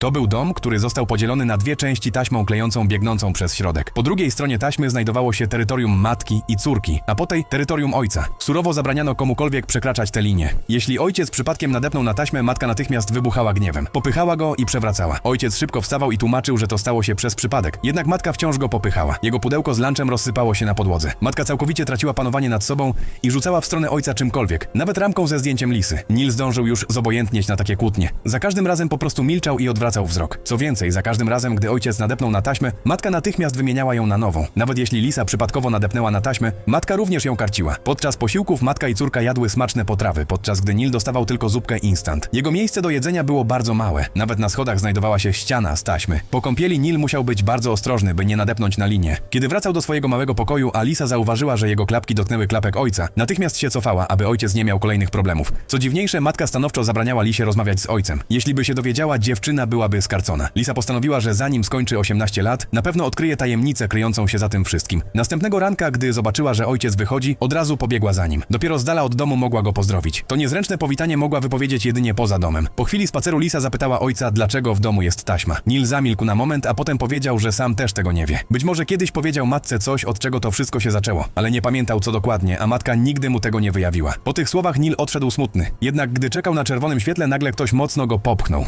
To był dom, który został podzielony na dwie części taśmą klejącą biegnącą przez środek. Po drugiej stronie taśmy znajdowało się terytorium matki i córki, a po tej terytorium ojca. Surowo zabraniano komukolwiek przekraczać te linie. Jeśli ojciec przypadkiem nadepnął na taśmę, matka natychmiast wybuchała gniewem. Popychała go i przewracała. Ojciec szybko wstawał i tłumaczył, że to stało się przez przypadek. Jednak matka wciąż go popychała. Jego pudełko z lunchem rozsypało się na podłodze. Matka całkowicie traciła panowanie nad sobą i rzucała w stronę ojca czymkolwiek, nawet ramką ze zdjęciem lisy. Nil zdążył już zobojętnieć na takie kłótnie. Za każdym razem po prostu milczał i odwracał wzrok. Co więcej, za każdym razem, gdy ojciec nadepnął na taśmę, matka natychmiast wymieniała ją na nową. Nawet jeśli lisa przypadkowo nadepnęła na taśmę, matka również ją karciła. Podczas posiłków matka i córka jadły smaczne potrawy, podczas gdy Nil dostawał tylko zupkę instant. Jego miejsce do jedzenia było bardzo małe. Nawet na schodach znajdowała się ściana z taśmy. Po kąpieli Nil musiał być bardzo ostrożny, by nie nadepnąć na linię. Kiedy wracał do swojego małego pokoju, Alisa zauważyła, że jego klapki dotknęły klapek ojca. Natychmiast się cofała, aby ojciec nie miał kolejnych problemów. Co dziwniejsze, matka stanowczo zabraniała Lisie rozmawiać z ojcem. Jeśli by się dowiedziała, dziewczyna byłaby skarcona. Lisa postanowiła, że zanim skończy 18 lat, na pewno odkryje tajemnicę kryjącą się za tym wszystkim. Następnego ranka, gdy zobaczyła, że ojciec wychodzi, od razu pobiegła za nim. Dopiero z dala od domu mogła go pozdrowić. To niezręczne powitanie mogła wypowiedzieć jedynie poza domem. Po chwili spaceru Lisa zapytała ojca, dlaczego w domu jest taśma. Nil zamilkł na moment, a potem powiedział, że sam też tego nie wie. Być może kiedyś powiedział matce coś, od czego to wszystko się zaczęło, ale nie pamiętał co dokładnie, a matka nigdy mu tego nie wyjawiła. Po tych słowach Nil odszedł smutny. Jednak gdy czekał na czerwonym świetle, nagle ktoś mocno go popchnął.